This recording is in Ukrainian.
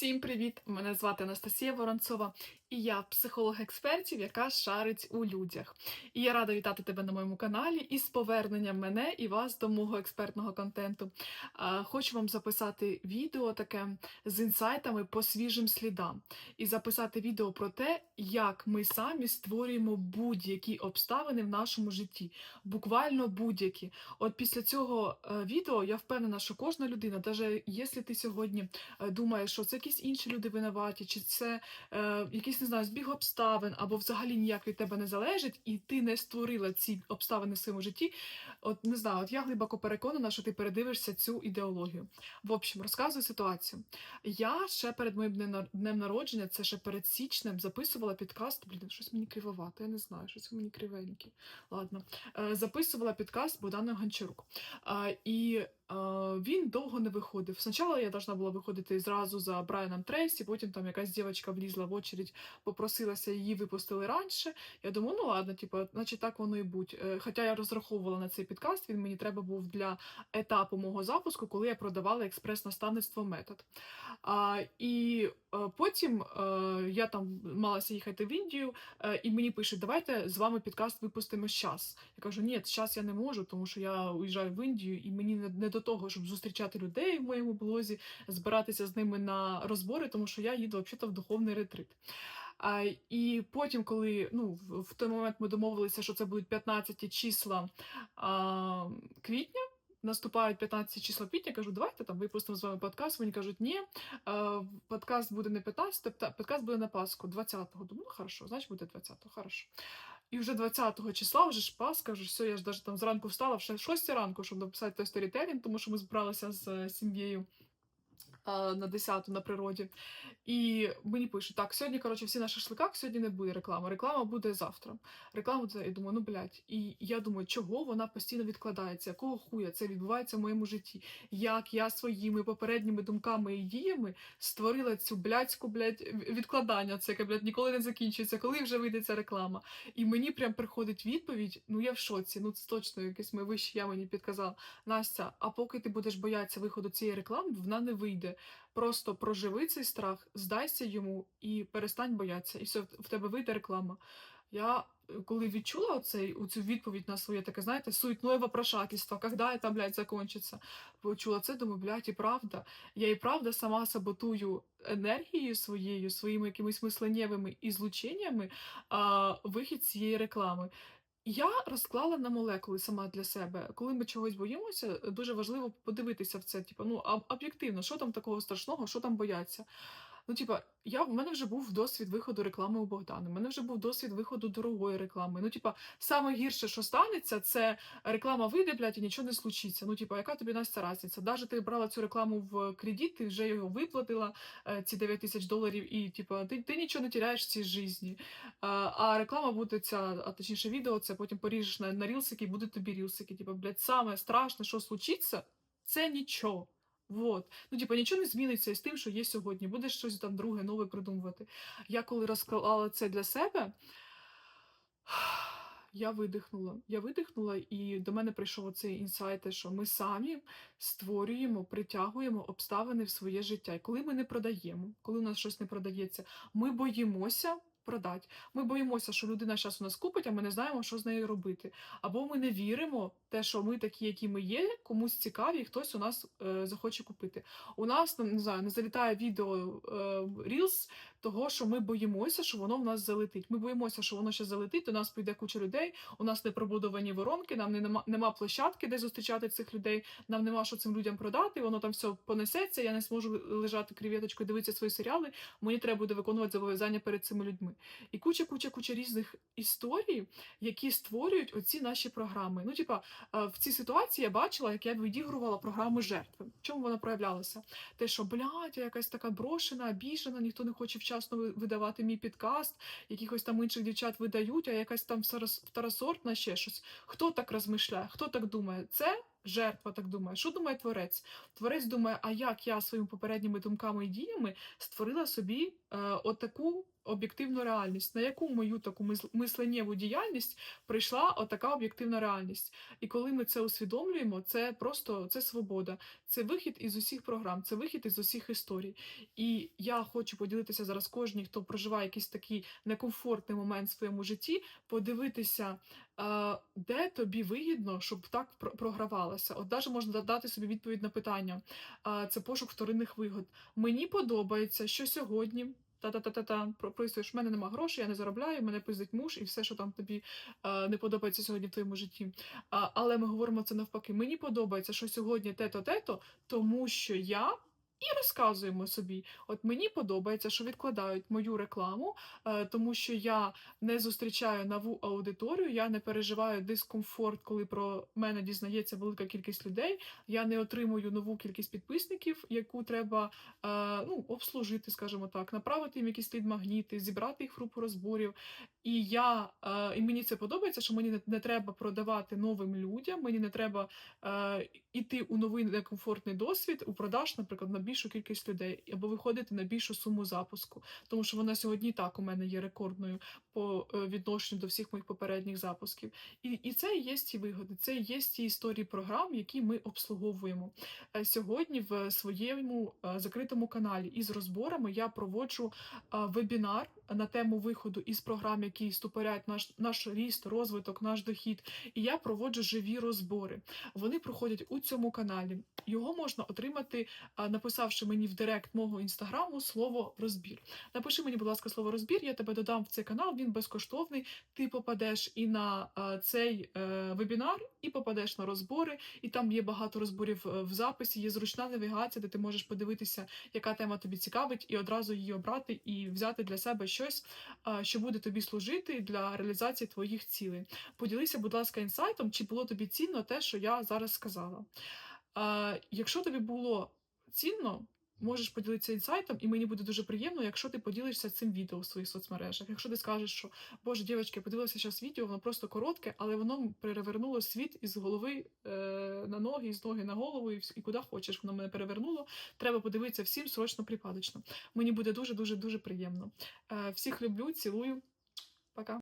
Всім привіт! Мене звати Анастасія Воронцова, і я психолог експертів, яка шарить у людях. І я рада вітати тебе на моєму каналі і з поверненням мене і вас до мого експертного контенту. Хочу вам записати відео таке з інсайтами по свіжим слідам, і записати відео про те, як ми самі створюємо будь-які обставини в нашому житті, буквально будь-які. От після цього е, відео я впевнена, що кожна людина, навіть якщо ти сьогодні е, думаєш, що це якісь інші люди винуваті, чи це е, якийсь не знаю, збіг обставин, або взагалі ніяк від тебе не залежить, і ти не створила ці обставини в своєму житті. От не знаю, от я глибоко переконана, що ти передивишся цю ідеологію. В общем, розказую ситуацію. Я ще перед моїм днем народження, це ще перед січнем, записувала підкаст. Блін, щось мені кривовато, я не знаю, щось мені кривеньке. Ладно, Е, записувала підкаст Богдана Гончарук. Е, І він довго не виходив. Спочатку я должна була виходити зразу за Брайаном Трейсі, потім там якась дівчинка влізла в очередь, попросилася, її випустили раніше. Я думаю, ну ладно, типу, значить так воно і будь. Е, Хоча я розраховувала на цей підкаст, він мені треба був для етапу мого запуску, коли я продавала експрес-наставництво метод. А, і потім е, я там малася їхати в Індію, і мені пишуть, давайте з вами підкаст випустимо зараз. Я кажу, ні, зараз я не можу, тому що я уїжджаю в Індію, і мені не, до того, щоб зустрічати людей в моєму блозі, збиратися з ними на розбори, тому що я їду взагалі в духовний ретрит. А, і потім, коли ну, в той момент ми домовилися, що це будуть 15 числа а, квітня. Наступають 15 числа квітня, кажу, давайте там випустимо з вами подкаст. Вони кажуть, ні, е, подкаст буде не 15, тобто подкаст буде на Пасху, 20-го. Думаю, ну хорошо, значить буде 20-го, хорошо. І вже 20-го числа, вже ж Пасха, вже все, я ж навіть там зранку встала, в 6 ранку, щоб написати той сторітелінг, тому що ми збиралися з е, сім'єю е, на 10 на природі. І мені пишуть, так, сьогодні, коротше, всі на шашликах, сьогодні не буде реклама. Реклама буде завтра. Реклама буде, я думаю, ну блядь. І я думаю, чого вона постійно відкладається? Якого хуя це відбувається в моєму житті? Як я своїми попередніми думками і діями створила цю блядську, блядь, відкладання, це яке, блядь, ніколи не закінчується, коли вже вийде ця реклама. І мені прям приходить відповідь: ну я в шоці, ну це точно якесь моє вище я мені підказала. Настя, а поки ти будеш боятися виходу цієї реклами, вона не вийде. Просто проживи цей страх, здайся йому і перестань боятися, і все, в тебе вийде реклама. Я е, коли відчула оцей, оцю відповідь на своє таке, знаєте, суетное вопрошательство, когда это, блядь, закончиться, почула це, думаю, блядь, і правда. Я і правда сама саботую енергією своєю, своїми якимись мисленнєвими ізлученнями а, вихід цієї реклами. Я розклала на молекули сама для себе. Коли ми чогось боїмося, дуже важливо подивитися в це, типу, ну об- об'єктивно, що там такого страшного, що там бояться. Ну, типа, я в мене вже був досвід виходу реклами у Богдана. У мене вже був досвід виходу дорогої реклами. Ну, типа, саме гірше, що станеться, це реклама вийде, блядь, і нічого не случиться. Ну, типа, яка тобі Настя разниця? Даже ти брала цю рекламу в кредит, ти вже його виплатила, е, ці 9 тисяч доларів, і типа, ти, ти нічого не теряєш в цій житті. А реклама буде ця, а точніше відео, це потім поріжеш на, на рілсики, і буде тобі рілсики. Типа, блядь, саме страшне, що случиться, це нічого. Вот. Ну, типа, нічого не зміниться із тим, що є сьогодні. Будеш щось там друге, нове придумувати. Я коли розклала це для себе, я видихнула. Я видихнула, і до мене прийшов оцей інсайт, що ми самі створюємо, притягуємо обставини в своє життя. І коли ми не продаємо, коли у нас щось не продається, ми боїмося. Продати. Ми боїмося, що людина зараз у нас купить, а ми не знаємо, що з нею робити. Або ми не віримо те, що ми такі, які ми є, комусь цікаві, і хтось у нас е, захоче купити. У нас не знаю, не залітає відео е, того, що ми боїмося, що воно в нас залетить. Ми боїмося, що воно ще залетить, до нас прийде куча людей. У нас не пробудовані воронки, нам не нема, нема площадки, де зустрічати цих людей. Нам нема що цим людям продати. Воно там все понесеться. Я не зможу лежати креветочкою, дивитися свої серіали. Мені треба буде виконувати зобов'язання перед цими людьми. І куча, куча, куча різних історій, які створюють оці наші програми. Ну, типа, в цій ситуації я бачила, як я відігрувала програму жертви. В чому вона проявлялася? Те, що блядь, я якась така брошена, обіжена, ніхто не хоче вчасно видавати мій підкаст, якихось там інших дівчат видають, а якась там второс- второсортна ще щось. Хто так розмишляє? Хто так думає? Це жертва так думає. Що думає творець? Творець думає, а як я своїми попередніми думками і діями створила собі е, отаку об'єктивну реальність, на яку мою таку мис- мисленнєву діяльність прийшла отака об'єктивна реальність. І коли ми це усвідомлюємо, це просто це свобода, це вихід із усіх програм, це вихід із усіх історій. І я хочу поділитися зараз кожній, хто проживає якийсь такий некомфортний момент в своєму житті, подивитися, е, де тобі вигідно, щоб так про- програвалося. От навіть можна дати собі відповідь на питання. Е, Це пошук вторинних вигод. Мені подобається, що сьогодні. Та-та-та-та-та, прописуєш, в мене нема грошей, я не заробляю, мене пиздить муж і все, що там тобі е, не подобається сьогодні в твоєму житті. А, але ми говоримо це навпаки. Мені подобається, що сьогодні те-то, те-то, тому що я. І розказуємо собі, от мені подобається, що відкладають мою рекламу, е, тому що я не зустрічаю нову аудиторію, я не переживаю дискомфорт, коли про мене дізнається велика кількість людей. Я не отримую нову кількість підписників, яку треба е, ну, обслужити, скажімо так, направити їм якісь слід магніти, зібрати їх в групу розборів. І я е, і мені це подобається, що мені не, треба продавати новим людям, мені не треба іти у новий некомфортний досвід у продаж, наприклад, на більшу кількість людей, або виходити на більшу суму запуску, тому що вона сьогодні і так у мене є рекордною по е, відношенню до всіх моїх попередніх запусків. І, і це і є ті вигоди, це і є ті історії програм, які ми обслуговуємо. Е, Сьогодні в своєму е, закритому каналі із розборами я проводжу вебінар на тему виходу із програм, які ступорять наш, наш ріст, розвиток, наш дохід. І я проводжу живі розбори. Вони проходять у цьому каналі. Його можна отримати, а, написавши мені в директ мого інстаграму слово розбір. Напиши мені, будь ласка, слово розбір, я тебе додам в цей канал, він безкоштовний. Ти попадеш і на а, цей е, вебінар, і попадеш на розбори, і там є багато розборів е, в записі, є зручна навігація, де ти можеш подивитися, яка тема тобі цікавить, і одразу її обрати і взяти для себе щось, що буде тобі служити для реалізації твоїх цілей. Поділися, будь ласка, інсайтом, чи було тобі цінно те, що я зараз сказала. Якщо тобі було цінно, можеш поділитися інсайтом, і мені буде дуже приємно, якщо ти поділишся цим відео в своїх соцмережах. Якщо ти скажеш, що Боже, дівчатки, подивилася зараз відео, воно просто коротке, але воно перевернуло світ із голови е, на ноги, із ноги на голову, і, і куди хочеш. Воно мене перевернуло. Треба подивитися всім срочно припадочно. Мені буде дуже дуже дуже приємно. Е, всіх люблю, цілую. Пока.